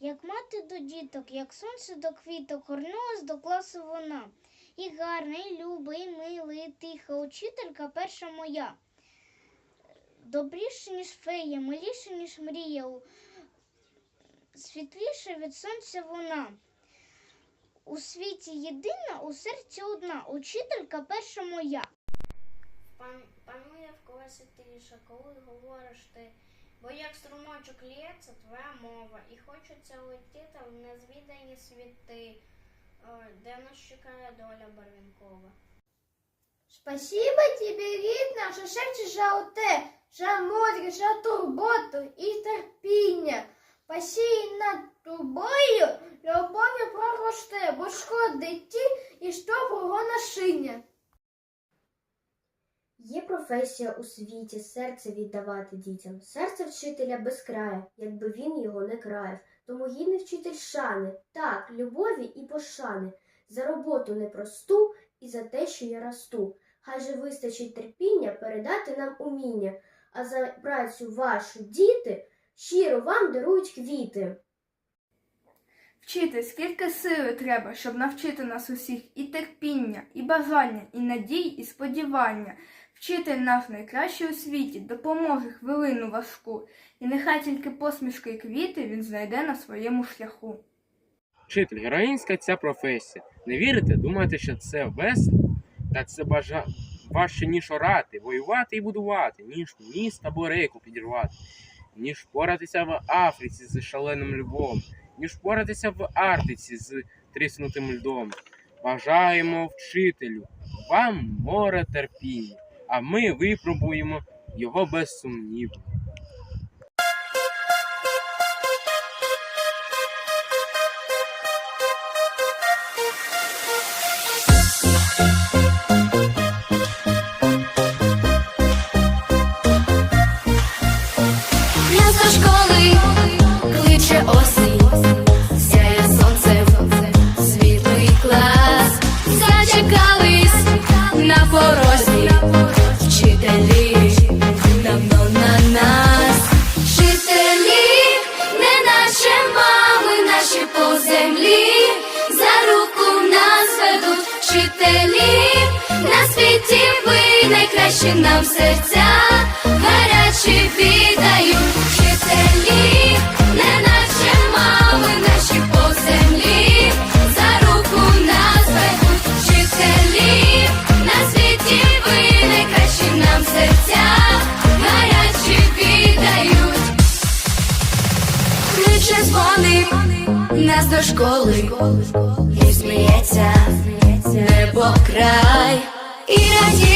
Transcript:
Як мати до діток, як сонце до квіток, горнулась до класу вона. І гарна, і люба, і мила, і тиха, учителька перша моя. Добріше, ніж фея, миліше, ніж мрія, світліша від сонця вона. У світі єдина, у серці одна, учителька перша моя. Пан, панує в класі тиша, коли говориш ти, бо як струмочок лється твоя мова, і хочеться летіти в незвідані світи, е, де нас чекає доля барвінкова. Спасибо тебе, рідна, що серце жовте, за мудрість, за турботу і терпіння. Посій над тобою любов'ю проросте, бо шкодить ті і з доброго нашиння. Є професія у світі серце віддавати дітям, серце вчителя без краю, якби він його не краяв. Тому гідний вчитель шани, так, любові і пошани, за роботу непросту і за те, що я росту. Хай же вистачить терпіння передати нам уміння, а за працю вашу діти щиро вам дарують квіти. Вчити, скільки сили треба, щоб навчити нас усіх і терпіння, і бажання, і надій, і сподівання. Вчитель наш найкращий у світі допоможе хвилину важку, і нехай тільки посмішки і квіти він знайде на своєму шляху. Вчитель, героїнська ця професія. Не вірите? Думаєте, що це весело? Та це бажа... важче, ніж орати, воювати і будувати, ніж міст або реку підірвати, ніж поратися в Африці з шаленим львом, ніж поратися в Арктиці з тріснутим льдом. Бажаємо вчителю, вам море терпіння, а ми випробуємо його без ви нам серця, гарячі віддають вчителі, не наче мами наші по землі, за руку нас ведуть вчителі, на світі ви найкращі серця, гарячі віддають. Кличе дзвоник нас до школи, і сміється небо край, і радіє